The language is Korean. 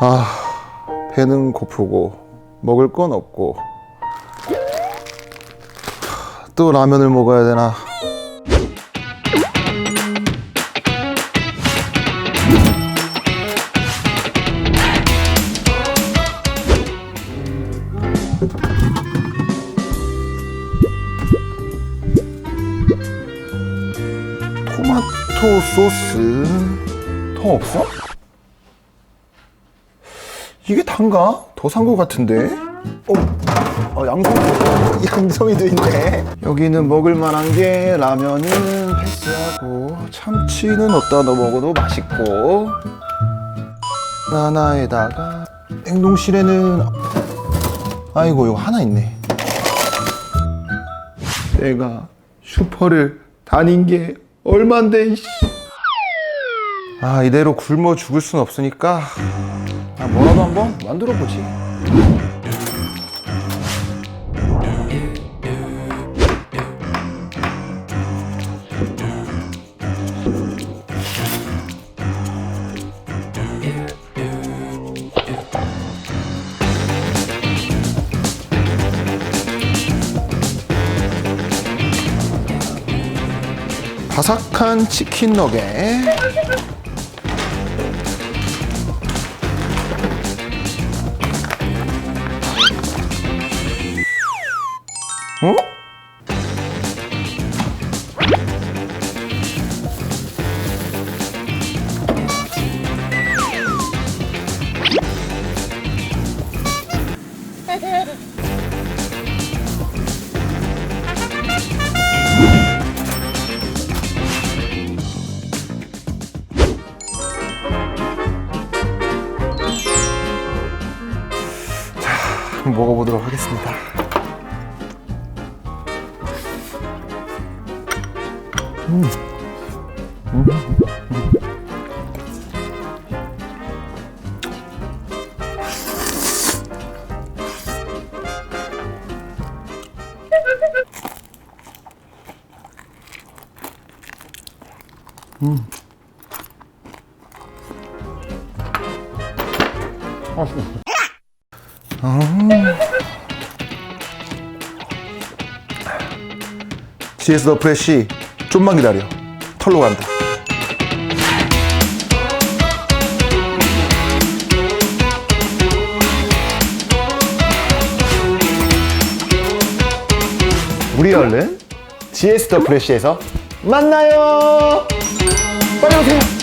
아, 배는 고프고 먹을 건 없고 또 라면을 먹어야 되나? 토마토 소스 더 없어? 이게 단가? 더 산 것 같은데? 어, 어 양som, 양성이도 있네. 여기는 먹을 만한 게 라면은 패스하고 참치는 어디다 넣어 먹어도 맛있고 하나에다가 냉동실에는 아이고 이거 하나 있네. 내가 슈퍼를 다닌 게 얼만데. 아 이대로 굶어 죽을 순 없으니까 아, 뭐라도 한번 만들어 보지. 바삭한 치킨 너겟. 어? 먹어보도록 하겠습니다. GS 더 프레쉬 좀만 기다려. 털로 간다. 우리 얼른 GS 더 프레쉬에서 만나요. 빨리 오세요